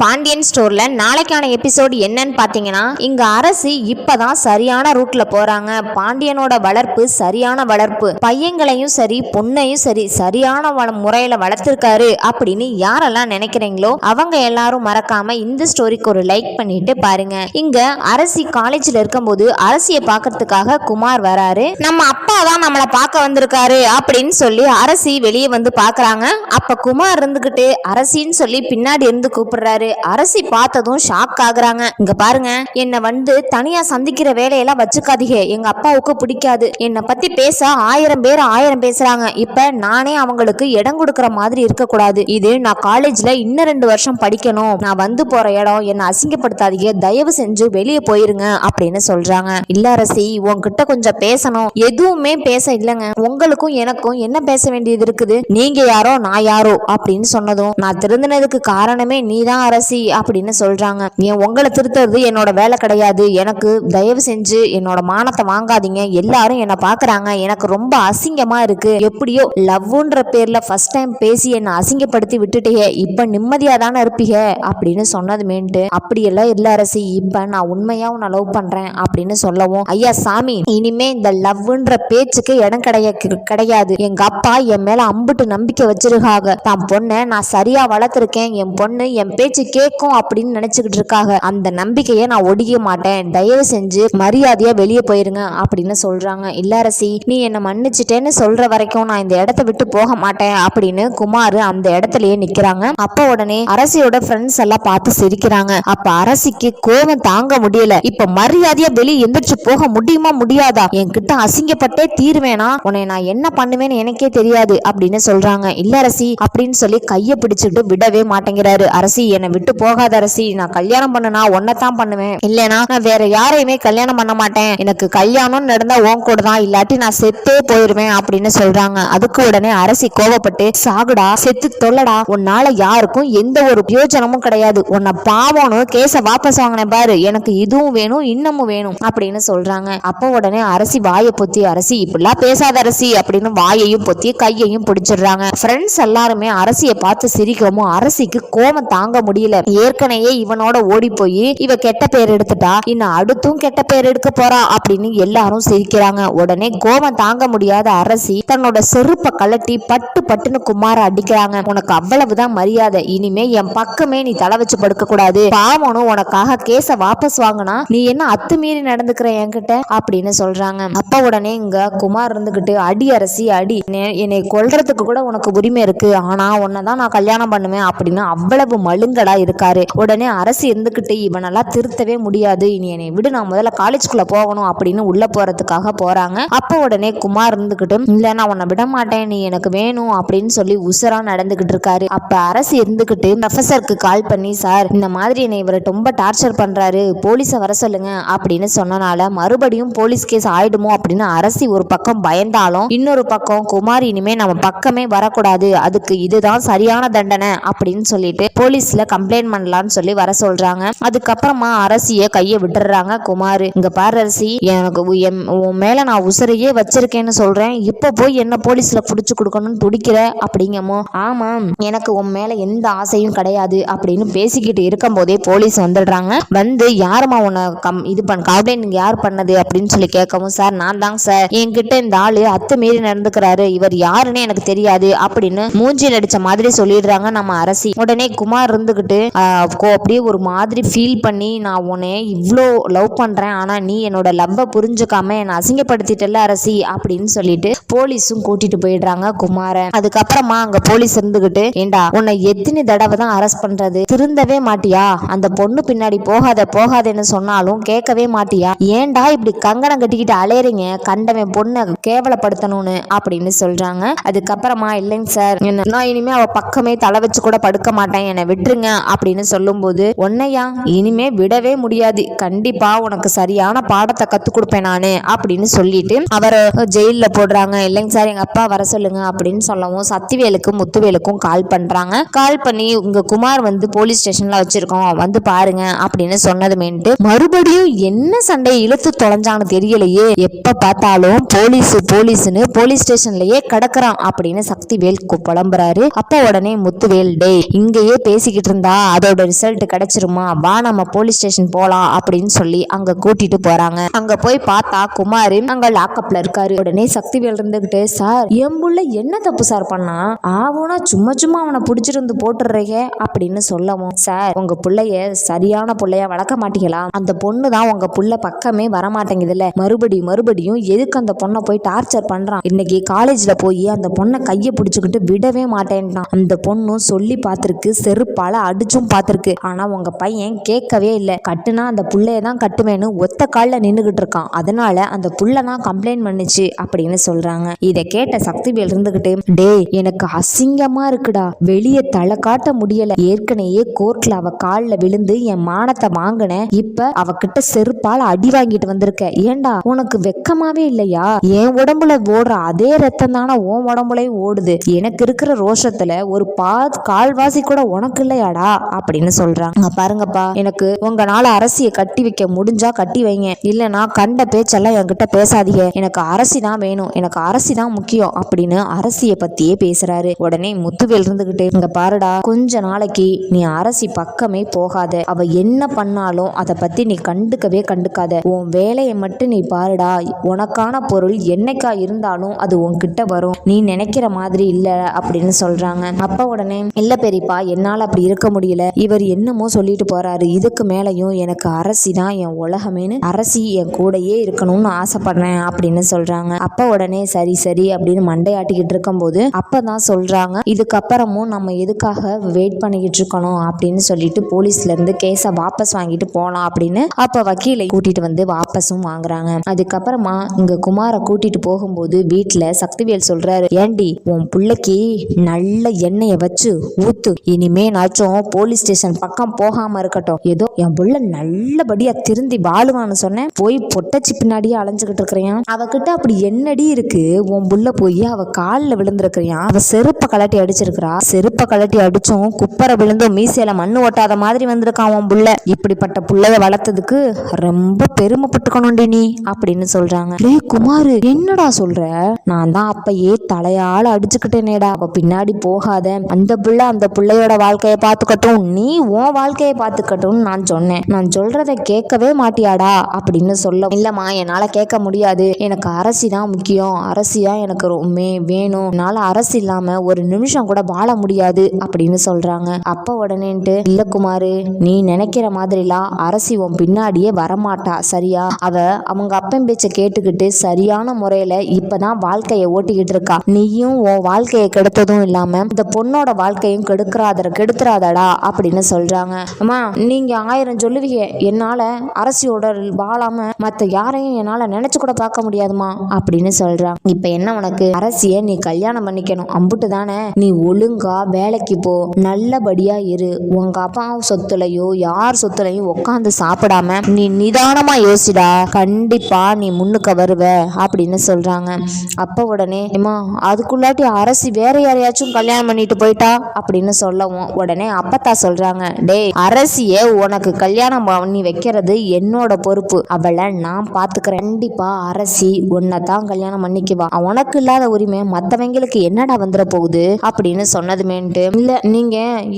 பாண்டியன் ஸ்டோர்ல நாளைக்கான எபிசோடு என்னன்னு பார்த்தீங்கன்னா இங்க அரசி இப்பதான் சரியான ரூட்ல போறாங்க. பாண்டியனோட வளர்ப்பு சரியான வளர்ப்பு. பையங்களையும் சரி பொண்ணையும் சரி சரியான வள முறையில வளர்த்துருக்காரு அப்படின்னு யாரெல்லாம் நினைக்கிறீங்களோ அவங்க எல்லாரும் மறக்காம இந்த ஸ்டோரிக்கு ஒரு லைக் பண்ணிட்டு பாருங்க. இங்க அரசி காலேஜ்ல இருக்கும்போது அரசியை பார்க்கறதுக்காக குமார் வராரு. நம்ம அப்பா தான் நம்மளை பார்க்க வந்திருக்காரு அப்படின்னு சொல்லி அரசி வெளியே வந்து பார்க்குறாங்க. அப்ப குமார் இருந்துகிட்டு அரசின்னு சொல்லி பின்னாடி இருந்து கூப்பிடுறாரு. அரசி பார்த்ததும் ஷாக் ஆகுறாங்க. இங்க பாருங்க என்னை வந்து தனியா சந்திக்கிற வேலையெல்லாம் வச்சுக்காதீங்க. எங்க அப்பாவுக்கு பிடிக்காது. என்னை பத்தி பேச ஆயிரம் பேர் ஆயிரம் பேசுறாங்க. இப்ப நானே அவங்களுக்கு இடம் கொடுக்கற மாதிரி இருக்கக்கூடாது. இது நான் காலேஜ்ல இன்னும் ரெண்டு வருஷம் படிக்கணும். நான் வந்து போற இடம் என்னை அசிங்கப்படுத்தாதீங்க. தயவு செஞ்சு வெளியே போயிருங்க அப்படின்னு சொல்றாங்க. இல்ல அரசி உன்கிட்ட கொஞ்சம் பேசணும். எதுவுமே பேச இல்லைங்க. உங்களுக்கும் எனக்கும் என்ன பேச வேண்டியது இருக்குது? நீங்க யாரோ நான் யாரோ அப்படின்னு சொன்னதும் நான் திருந்தினதுக்கு காரணமே நீதான் அரசி. அப்படின்னு சொல்றாங்க. ஏன் உங்களை திருத்துறது என்னோட வேலை கிடையாது. எனக்கு தயவு செஞ்சு என்னோட மானத்தை வாங்காதீங்க. எல்லாரும் என்ன பாக்குறாங்க. எனக்கு ரொம்ப அசிங்கமா இருக்கு. எப்படியோ லவ்ன்ற பேர்ல ஃபர்ஸ்ட் டைம் பேசி என்ன அசிங்கப்படுத்தி விட்டுட்டே இப்ப நிம்மதியா தானே இருப்பீங்க அப்படின்னு சொன்னதுமேன்ட்டு அப்படியெல்லாம் இல்ல அரசி. இப்ப நான் உண்மையா உன்னை லவ் பண்றேன் அப்படின்னு சொல்லவும் ஐயா சாமி இனிமே இந்த லவ்ன்ற பேச்சுக்கு இடம் கிடையாது கிடையாது. எங்க அப்பா என் மேல அம்புட்டு நம்பிக்கை வச்சிருக்காங்க தான் பொண்ணை நான் சரியா வளர்த்துருக்கேன். என் பொண்ணு என் பேச்சு கேட்கும் அப்படின்னு நினைச்சுக்கிட்டு இருக்காங்க. அந்த நம்பிக்கையை நான் ஒடிக்க மாட்டேன். தயவு செஞ்சு மரியாதையா வெளியே போயிருங்க அப்படின்னு சொல்றாங்க. இல்ல அரசி நீ என்னை மன்னிச்சிட்டேன்னு சொல்ற வரைக்கும் நான் இந்த இடத்த விட்டு போக மாட்டேன் அப்படின்னு குமார் அந்த இடத்துலயே நிக்கிறாங்க. அப்ப உடனே அரசியோட ஃப்ரெண்ட்ஸ் எல்லாம் பார்த்து சிரிக்கிறாங்க. அப்ப அரசிக்கு கோபம் தாங்க முடியல. இப்ப மரியாதையா வெளியே எந்திரிச்சு போக முடியுமா முடியாதா? என்கிட்ட அசிங்கப்பட்டே தீர்வேனா? உன்னை நான் என்ன பண்ணுவேன்னு எனக்கே தெரியாது அப்படின்னு சொல்றாங்க. இல்ல அரசி அப்படின்னு சொல்லி கைய பிடிச்சிட்டு விடவே மாட்டேங்கிறாரு. அரசி என்னை விட்டு போகாத அரசி. நான் கல்யாணம் பண்ணனா தான் பண்ணுவேன். இல்லனா நான் வேற யாரையுமே கல்யாணம் பண்ண மாட்டேன். எனக்கு கல்யாணம் நடந்தா உன் கூட தான். இல்லாட்டி நான் செத்தே போயிருவேன் அப்படின்னு சொல்றாங்க. அதுக்கு உடனே அரசி கோவப்பட்டு சாகுடா செத்து தொல்லடா. உன்னால யாருக்கும் எந்த ஒரு பிரயோஜனமும் கிடையாது. உன்னை பாவம்னு கேச வாபஸ் வாங்கினேன் பாரு. எனக்கு இதுவும் வேணும் இன்னமும் வேணும் அப்படின்னு சொல்றாங்க. அப்போ உடனே அரசி வாயை பொத்தி அரசி இப்படிலாம் பேசாத அரசி அப்படின்னு வாயையும் பொத்தி கையையும் பிடிச்சிடுறாங்க. ஃப்ரெண்ட்ஸ் எல்லாருமே அரசியை பார்த்து சிரிக்கவும் அரசிக்கு கோபம் தாங்க முடியும் முடியல. ஏற்கனவே இவனோட ஓடி போய் இவ கெட்ட பேர் எடுத்துட்டா? இன்னும் அடுத்தும் கெட்ட பேர் எடுக்க போறா? அப்படின்னு எல்லாரும் சிரிக்கிறாங்க. உடனே கோபம் தாங்க முடியாத அரசி தன்னோட செருப்பை கலட்டி பட்டு பட்டுன்னு குமார அடிக்கிறாங்க. உனக்கு அவ்வளவுதான் மரியாதை. இனிமே என் பக்கமே நீ தலை வச்சு படுக்க கூடாது பாவனும் உனக்காக கேச வாபஸ் வாங்கினா நீ என்ன அத்துமீறி நடந்துக்கிற என்கிட்ட? அப்படின்னு சொல்றாங்க. அப்ப உடனே இங்க குமார் இருந்துகிட்டு அடி அரசி அடி. என்னை- கொல்றதுக்கு கூட உனக்கு உரிமை இருக்கு. ஆனா உன்னை தான் நான் கல்யாணம் பண்ணுவேன் அப்படின்னு அவ்வளவு மழுங்கடா இருக்காரு. உடனே அரசு இருந்துகிட்டு இவனெல்லாம் திருத்தவே முடியாது. இனி என்னை விடு. நான் முதல்ல காலேஜ்குள்ள போகணும் அப்படின்னு உள்ள போறதுக்காக போறாங்க. அப்ப உடனே குமார் இருந்துகிட்டு இல்ல நான் உன்னை விட மாட்டேன். நீ எனக்கு வேணும் அப்படின்னு சொல்லி உசரா நடந்துகிட்டு இருக்காரு. அப்ப அரசு இருந்துகிட்டு ப்ரொஃபசருக்கு கால் பண்ணி சார் இந்த மாதிரி என்னை இவர் ரொம்ப டார்ச்சர் பண்றாரு. போலீஸை வர சொல்லுங்க அப்படின்னு சொன்னனால மறுபடியும் போலீஸ் கேஸ் ஆயிடுமோ அப்படின்னு அரசி ஒரு பக்கம் பயந்தாலும் இன்னொரு பக்கம் குமார் இனிமே நம்ம பக்கமே வரக்கூடாது. அதுக்கு இதுதான் சரியான தண்டனை அப்படின்னு சொல்லிட்டு போலீஸ்ல கம்ப்ளைண்ட் பண்ணலாம்னு சொல்லி வர சொல்றாங்க. அதுக்கப்புறமா அரசிய கையை விட்டுறாங்க குமார். இங்க பாரு அரசி எனக்கு உ- உன் மேல நான் உசரையே வச்சிருக்கேன்னு சொல்றேன். இப்ப போய் என்ன போலீஸ்ல புடிச்சு கொடுக்கணும்னு துடிக்கிற? அப்படிங்கமோ ஆமா எனக்கு உன் மேல எந்த ஆசையும் கிடையாது அப்படின்னு பேசிக்கிட்டு இருக்கும் போதே போலீஸ் வந்துடுறாங்க. வந்து யாரும்மா உன்னை கம் இது பண்ண கம்ப்ளைண்ட் யார் பண்ணது அப்படின்னு சொல்லி கேட்கவும் சார் நான் தாங்க சார். என்கிட்ட இந்த ஆளு அத்துமீறி நடந்துக்கிறாரு. இவர் யாருன்னு எனக்கு தெரியாது. அப்படின்னு மூஞ்சில் அடிச்ச மாதிரி சொல்லிடுறாங்க நம்ம அரசி. உடனே குமார் இருந்துகிட்டு போட்டு கோ- அப்படியே ஒரு மாதிரி ஃபீல் பண்ணி நான் உன்னை இவ்வளோ லவ் பண்றேன் ஆனா நீ என்னோட லவ்வை புரிஞ்சுக்காம என்னை அசிங்கப்படுத்திட்டல அரசி அப்படின்னு சொல்லிட்டு போலீஸும் கூட்டிட்டு போயிடுறாங்க குமாரன். அதுக்கப்புறமா அங்க போலீஸ் இருந்துகிட்டு ஏண்டா உன்னை எத்தனை தடவை தான் அரெஸ்ட் பண்றது? திருந்தவே மாட்டியா? அந்த பொண்ணு பின்னாடி போகாத போகாதேன்னு சொன்னாலும் கேட்கவே மாட்டியா? ஏன்டா இப்படி கங்கணம் கட்டிக்கிட்டு அலையறீங்க? கண்டவன் பொண்ணை கேவலப்படுத்தணும்னு அப்படின்னு சொல்றாங்க. அதுக்கப்புறமா இல்லைங்க சார் என்ன- நான் இனிமே அவ பக்கமே தலை வச்சு கூட படுக்க மாட்டேன். என்னை விட்டுருங்க அப்படின்னு சொல்லும்போது உன்னையா இனிமே விடவே முடியாது. கண்டிப்பா உனக்கு சரியான பாடத்தை கத்து கொடுப்பேன் நானு அப்படின்னு சொல்லிட்டு அவரை ஜெயில போடுறாங்க. இல்லைங்க சார் எங்க அப்பா வர சொல்லுங்க அப்படின்னு சொல்லவும் சத்திவேலுக்கும் முத்துவேலுக்கும் கால் பண்றாங்க. கால் பண்ணி உங்க குமார் வந்து போலீஸ் ஸ்டேஷன்ல வச்சிருக்கோம். வந்து பாருங்க அப்படின்னு சொன்னதுமேன்ட்டு மறுபடியும் என்ன சண்டையை இழுத்து தொலைஞ்சான்னு தெரியலையே. எப்ப பார்த்தாலும் போலீஸ் போலீஸ்னு போலீஸ் ஸ்டேஷன்லயே கிடக்குறான் அப்படின்னு சக்திவேல் புலம்புறாரு. அப்ப உடனே முத்துவேல் டே இங்கேயே பேசிக்கிட்டு இருந்தா வந்தா அதோட ரிசல்ட் கிடைச்சிருமா? வா நம்ம போலீஸ் ஸ்டேஷன் போலாம் அப்படின்னு சொல்லி அங்க கூட்டிட்டு போறாங்க. அங்க போய் பார்த்தா குமார் அங்க லாக்அப்ல இருக்காரு. உடனே சக்திவேல் இருந்துகிட்டு சார் என் புள்ள என்ன தப்பு சார் பண்ணா? ஆவுனா சும்மா சும்மா அவனை பிடிச்சிருந்து போட்டுடுறீங்க? அப்படின்னு சொல்லவும் சார் உங்க பிள்ளைய சரியான பிள்ளைய வளர்க்க மாட்டீங்களா? அந்த பொண்ணு தான் உங்க புள்ள பக்கமே வரமாட்டேங்குதுல்ல மறுபடியும் மறுபடியும் எதுக்கு அந்த பொண்ணை போய் டார்ச்சர் பண்றான்? இன்னைக்கு காலேஜ்ல போய் அந்த பொண்ணை கையை பிடிச்சுக்கிட்டு விடவே மாட்டேன்ட்டான். அந்த பொண்ணும் சொல்லி பார்த்துருக்கு செருப்பால அடிச்சும் பார்த்துருக்கு ஆனா உங்க பையன் கேட்கவே இல்லை. கட்டுனா அந்த புள்ளைய தான் கட்டுவேன்னு ஒத்த காலில் நின்றுகிட்டு இருக்கான். அதனால அந்த புள்ள தான் கம்ப்ளைண்ட் பண்ணுச்சு அப்படின்னு சொல்றாங்க. இதை கேட்ட சக்திவேல் இருந்துகிட்டு டேய் எனக்கு அசிங்கமா இருக்குடா. வெளியே தலை காட்ட முடியல. ஏற்கனவே கோர்ட்ல அவ காலில் விழுந்து என் மானத்தை வாங்கினேன். இப்ப அவகிட்ட செருப்பால் அடி வாங்கிட்டு வந்திருக்க. ஏண்டா உனக்கு வெக்கமாவே இல்லையா? என் உடம்புல ஓடுற அதே ரத்தம் தானே உன் உடம்புலயும் ஓடுது. எனக்கு இருக்கிற ரோஷத்துல ஒரு பா கால்வாசி கூட உனக்கு இல்லையாடா? அப்படின்னு சொல்றாங்க. பாருங்கப்பா எனக்கு உங்களால அரசியை கட்டி வைக்க முடிஞ்சா கட்டி வைங்க. இல்லைன்னா கண்ட பேச்செல்லாம் என்கிட்ட பேசாதீங்க. எனக்கு அரசி தான் வேணும். எனக்கு அரசி தான் முக்கியம் அப்படின்னு அரசியை பத்தியே பேசுறாரு. உடனே முத்துவேல் இருந்துகிட்டு இங்க பாருடா கொஞ்ச நாளைக்கு நீ அரசி பக்கமே போகாத. அவ என்ன பண்ணாலும் அதை பத்தி நீ கண்டுக்கவே கண்டுக்காத. உன் வேலையை மட்டும் நீ பாருடா. உனக்கான பொருள் என்னைக்கா இருந்தாலும் அது உன்கிட்ட வரும். நீ நினைக்கிற மாதிரி இல்ல அப்படின்னு சொல்றாங்க. அப்ப உடனே இல்ல பெரியப்பா என்னால அப்படி இருக்க முடியல. இவர் என்னமோ சொல்லிட்டு போறாரு. இதுக்கு மேலையும் எனக்கு அரசி தான் என் உலகமேனு அரசி என் கூடயே இருக்கணும்னு ஆசைப்படுறேன் அப்படின்னு சொல்றாங்க. அப்ப உடனே சரி சரி அப்படின்னு மண்டையாட்டிக்கிட்டு இருக்கும்போது அப்பதான் சொல்றாங்க இதுக்கப்புறமும் நம்ம எதுக்காக வெயிட் பண்ணிக்கிட்டு இருக்கணும்? அப்படின்னு சொல்லிட்டு போலீஸ்ல இருந்து கேஸை வாபஸ் வாங்கிட்டு போலாம் அப்படின்னு அப்ப வக்கீலை கூட்டிட்டு வந்து வாபஸும் வாங்குறாங்க. அதுக்கப்புறமா இங்க குமாரை கூட்டிட்டு போகும்போது வீட்டுல சக்திவேல் சொல்றாரு ஏண்டி உன் பிள்ளைக்கு நல்ல எண்ணெயை வச்சு ஊத்து. இனிமே நாச்சும் போலீஸ் ஸ்டேஷன் பக்கம் போகாம இருக்கட்டும். ஏதோ என் புள்ள நல்லபடியா திருந்தி வாழுவான்னு சொன்னேன். போய் பொட்டச்சி பின்னாடியே அலைஞ்சுக்கிட்டு இருக்கிறியான் அவகிட்ட அப்படி என்னடி இருக்கு? உன் புள்ள போய் அவ காலில் விழுந்திருக்கிறியான் அவ செருப்பை கலட்டி அடிச்சிருக்கிறா. செருப்பை கலட்டி அடிச்சும் குப்பரை விழுந்தும் மீசையில மண்ணு ஒட்டாத மாதிரி வந்திருக்கான் உன் புள்ள. இப்படிப்பட்ட புள்ளைய வளர்த்ததுக்கு ரொம்ப பெருமைப்பட்டுக்கணும்டி நீ அப்படின்னு சொல்றாங்க. டேய் குமாரு என்னடா சொல்ற? நான் தான் அப்பயே தலையால அடிச்சுக்கிட்டேனேடா. அவ பின்னாடி போகாத. அந்த புள்ள அந்த பிள்ளையோட வாழ்க்கையை பார்க்கட்டும் நீ உன் வாழ்க்கையை பார்த்துக்கட்டும்னு நான் சொன்னேன். நான் சொல்கிறத கேட்கவே மாட்டியாடா அப்படின்னு சொல்ல இல்லம்மா என்னால கேட்க முடியாது. எனக்கு அரசி தான் முக்கியம். அரசியா எனக்கு ரொம்ப வேணும். என்னால அரசு இல்லாம ஒரு நிமிஷம் கூட வாழ முடியாது அப்படின்னு சொல்றாங்க. அப்ப உடனேன்ட்டு இல்ல குமாரு நீ நினைக்கிற மாதிரிலாம் அரசி உன் பின்னாடியே வரமாட்டா சரியா? அவ அவங்க அப்பன் பேச்ச கேட்டுக்கிட்டு சரியான முறையில இப்பதான் வாழ்க்கையை ஓட்டிக்கிட்டு இருக்கா. நீயும் உன் வாழ்க்கையை கெடுத்ததும் இல்லாம இந்த பொண்ணோட வாழ்க்கையும் கெடுக்கிறாத கெடுத்துறாதடா. அப்படின்னு சொல்றாங்க. அம்மா. நீங்க ஆயிரம் சொல்லுவீங்க. என்னால அரசியோட வாழாம மத்த யாரையும் என்னால நினைச்சு கூட பார்க்க முடியாதுமா அப்படின்னு சொல்றான் இப்ப என்ன உனக்கு? அரசிய நீ கல்யாணம் பண்ணிக்கணும். அம்புட்டு தானே? நீ ஒழுங்கா வேலைக்கு போ. நல்லபடியா இரு. உங்க அப்பா சொத்துலையோ யார் சொத்துலையும் உட்காந்து சாப்பிடாம நீ நிதானமா யோசிடா. கண்டிப்பா நீ முன்னுக்கு வருவ அப்படின்னு சொல்றாங்க. அப்ப உடனே ஏமா அதுக்குள்ளாட்டி அரசி வேற யாரையாச்சும் கல்யாணம் பண்ணிட்டு போயிட்டா? அப்படின்னு சொல்லவும் உடனே அப்பத்தா சொல்றாங்க டேய் அரசிய உனக்கு கல்யாணம் பண்ணி வைக்கிறது என்னோட பொறுப்பு. அவளை நான் பாத்துக்கிறேன். கண்டிப்பா அரசி உன்னை தான் கல்யாணம் பண்ணிக்குவா. உனக்கு இல்லாத உரிமை மத்தவங்களுக்கு என்னடா வந்துட போகுது? அப்படின்னு சொன்னதுமேன்ட்டு. இல்ல நீங்க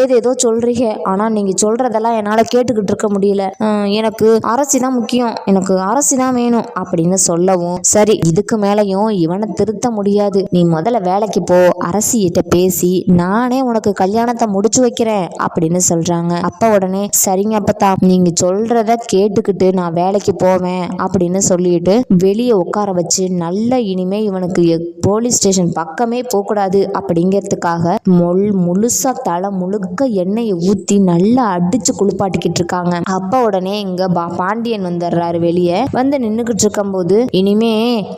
ஏதேதோ சொல்றீங்க. ஆனா நீங்க சொல்றதெல்லாம் என்னால கேட்டுக்கிட்டு இருக்க முடியல. எனக்கு அரசி தான் முக்கியம். எனக்கு அரசி தான் வேணும். அப்படின்னு சொல்லவும் சரி இதுக்கு மேலையும் இவனை திருத்த முடியாது. நீ முதல்ல வேலைக்கு போ. அரசியிட்ட பேசி நானே உனக்கு கல்யாணத்தை முடிச்சு வைக்கிறேன். அப்படின்னு சொல்றாங்க. அப்ப உடனே சரிங்க அப்பத்தா நீங்க சொல்றத கேட்டுக்கிட்டு நான் வேலைக்கு போவேன் அப்படின்னு சொல்லிட்டு வெளியே உட்கார வச்சு நல்ல இனிமே இவனுக்கு போலீஸ் ஸ்டேஷன் பக்கமே போகக்கூடாது அப்படிங்கிறதுக்காக மொல் முழுசா தலை முழுக்க எண்ணெயை ஊத்தி நல்லா அடிச்சு குளிப்பாட்டிக்கிட்டு இருக்காங்க. அப்ப உடனே இங்க பா- பாண்டியன் வந்துடுறாரு வெளியே. வந்து நின்னுகிட்டு இருக்கும்போது இனிமே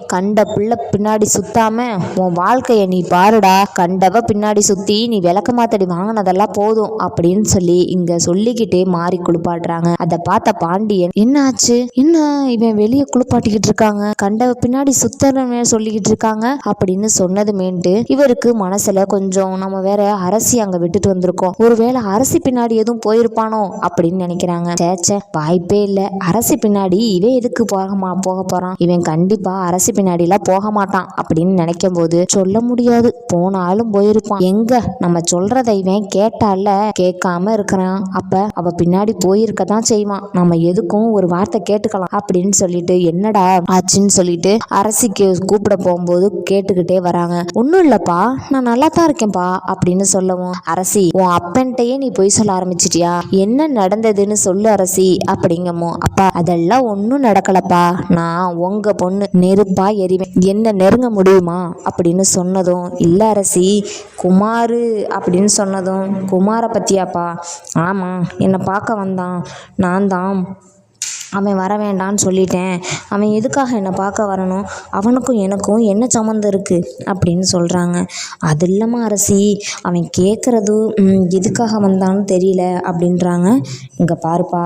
கண்ட பிள்ளை பின்னாடி சுத்தாம உன் வாழ்க்கைய நீ பாருடா. கண்டவ பின்னாடி சுத்தி நீ விளக்க மாத்தடி வாங்கினதெல்லாம் போதும் அப்படின்னு சொல்லி இங்க சொல்லிக்கிட்டே மாறி குளிப்பாட்டுறாங்க. அதை பார்த்த பாண்டியன் என்ன ஆச்சு என்ன இவன் வெளியே குளிப்பாட்டிக்கிட்டு இருக்காங்க? கண்ட பின்னாடி சுத்தரமே சொல்லிக்கிட்டு இருக்காங்க? அப்படின்னு சொன்னதுமேன்ட்டு இவருக்கு மனசுல கொஞ்சம் நம்ம வேற அரசி அங்க விட்டுட்டு வந்திருக்கோம். ஒருவேளை அரசி பின்னாடி எதுவும் போயிருப்பானோ அப்படின்னு நினைக்கிறாங்க. சேச்சே வாய்ப்பே இல்ல. அரசி பின்னாடி இவன் எதுக்கு போக மா போக போறான்? இவன் கண்டிப்பா அரசி பின்னாடி எல்லாம் போக மாட்டான் அப்படின்னு நினைக்கும் போது சொல்ல முடியாது. போனாலும் போயிருப்பான். எங்க? நம்ம சொல்றதை இவன் கேட்டால கேட்காம இருக்கிறான். அப்போ அவள் பின்னாடி போயிருக்க தான் செய்வான். நம்ம எதுக்கும் ஒரு வார்த்தை கேட்டுக்கலாம் அப்படின்னு சொல்லிட்டு என்னடா ஆச்சுன்னு சொல்லிட்டு அரசிக்கு கூப்பிட போகும்போது கேட்டுக்கிட்டே வராங்க. ஒன்றும் இல்லைப்பா நான் நல்லா தான் இருக்கேன்ப்பா அப்படின்னு சொல்லவும் அரசி உன் அப்பன்ட்டையே நீ பொய் சொல்ல ஆரம்பிச்சிட்டியா? என்ன நடந்ததுன்னு சொல்லு அரசி அப்படிங்கமோ அப்பா அதெல்லாம் ஒன்றும் நடக்கலப்பா. நான் உங்க பொண்ணு நெருப்பா எரிவேன் என்ன நெருங்க முடியுமா? அப்படின்னு சொன்னதும் இல்லை அரசி குமாரு அப்படின்னு சொன்னதும் குமாரை பார்த்தியாப்பா ஆமாம் என்னை பார்க்க வந்தான். நான் தான் அவன் வர வேண்டான்னு சொல்லிட்டேன். அவன் எதுக்காக என்னை பார்க்க வரணும்? அவனுக்கும் எனக்கும் என்ன சம்மந்தம் இருக்குது அப்படின்னு சொல்கிறாங்க அது இல்லாமல் அரசி அவன் கேட்குறது எதுக்காக வந்தான்னு தெரியல அப்படின்றாங்க. இங்கே பாருப்பா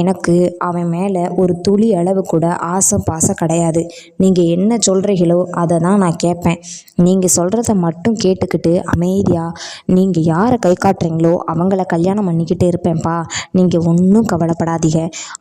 எனக்கு அவன் மேலே ஒரு துளி அளவு கூட ஆசை பாசம் கிடையாது. நீங்கள் என்ன சொல்கிறீங்களோ அதை தான் நான் கேட்பேன். நீங்கள் சொல்கிறத மட்டும் கேட்டுக்கிட்டு அமைதியாக நீங்கள் யாரை கை காட்டுறீங்களோ அவங்கள கல்யாணம் பண்ணிக்கிட்டே இருப்பேன்ப்பா. நீங்கள் ஒன்றும் கவலைப்படாதீங்க.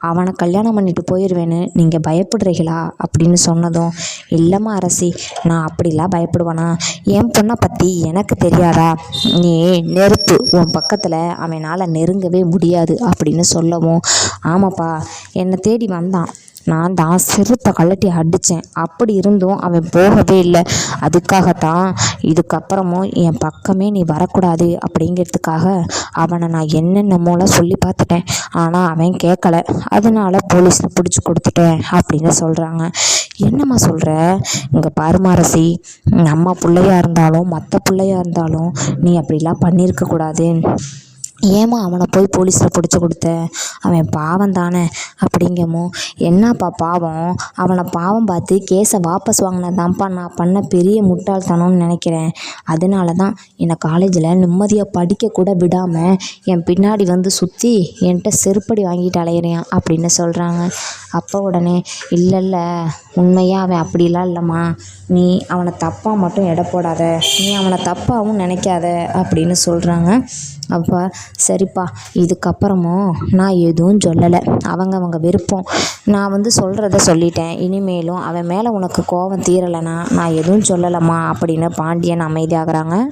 அவனை கல்யாணம் பண்ணிட்டு போயிடுவேன்னு நீங்கள் பயப்படுறீங்களா அப்படின்னு சொன்னதும் இல்லைம்மா அரசி நான் அப்படிலாம் பயப்படுவேனா? என் பொண்ணை பற்றி எனக்கு தெரியாதா? நீ நெருப்பு உன் பக்கத்தில் அவனால் நெருங்கவே முடியாது அப்படின்னு சொல்லவும் ஆமாப்பா என்னை தேடி வந்தான். நான் தான் செருப்பை கழட்டி அடித்தேன். அப்படி இருந்தும் அவன் போகவே இல்லை. அதுக்காகத்தான் இதுக்கப்புறமும் என் பக்கமே நீ வரக்கூடாது அப்படிங்கிறதுக்காக அவனை நான் என்னென்னமோலாம் சொல்லி பார்த்துட்டேன். ஆனால் அவன் கேட்கல. அதனால போலீஸில் பிடிச்சி கொடுத்துட்டேன் அப்படின்னு சொல்கிறாங்க என்னம்மா சொல்கிற இங்கே பருமாரசி நம்ம பிள்ளையாக இருந்தாலும் மற்ற பிள்ளையாக இருந்தாலும் நீ அப்படிலாம் பண்ணியிருக்கக்கூடாது. ஏம்மா அவனை போய் போலீஸில் பிடிச்சி கொடுத்த? அவன் பாவம் தானே. அப்படிங்கமோ. என்னப்பா பாவம்? அவனை பாவம் பார்த்து கேஸை வாபஸ் வாங்கினதான்ப்பா நான் பண்ண பெரிய முட்டாள்தனம்னு நினைக்கிறேன். அதனால தான் என்னை காலேஜில் நிம்மதியாக படிக்க கூட விடாமல் என் பின்னாடி வந்து சுற்றி என்கிட்ட செருப்படி வாங்கிட்டு அலையிறான் அப்படின்னு சொல்கிறாங்க அப்போ உடனே இல்லை இல்லை உண்மையாக அவன் அப்படிலாம் இல்லைம்மா. நீ அவனை தப்பாக மட்டும் எடை போடாத. நீ அவனை தப்பாகவும் நினைக்காத. அப்படின்னு சொல்கிறாங்க அப்பா சரிப்பா இதுக்கப்புறமும் நான் எதுவும் சொல்லலை. அவங்க அவங்க விருப்பம். நான் வந்து சொல்கிறத சொல்லிட்டேன். இனிமேலும் அவன் மேலே உனக்கு கோபம் தீரலைன்னா நான் எதுவும் சொல்லலைம்மா அப்படின்னு பாண்டியன் அமைதியாகிறாங்க.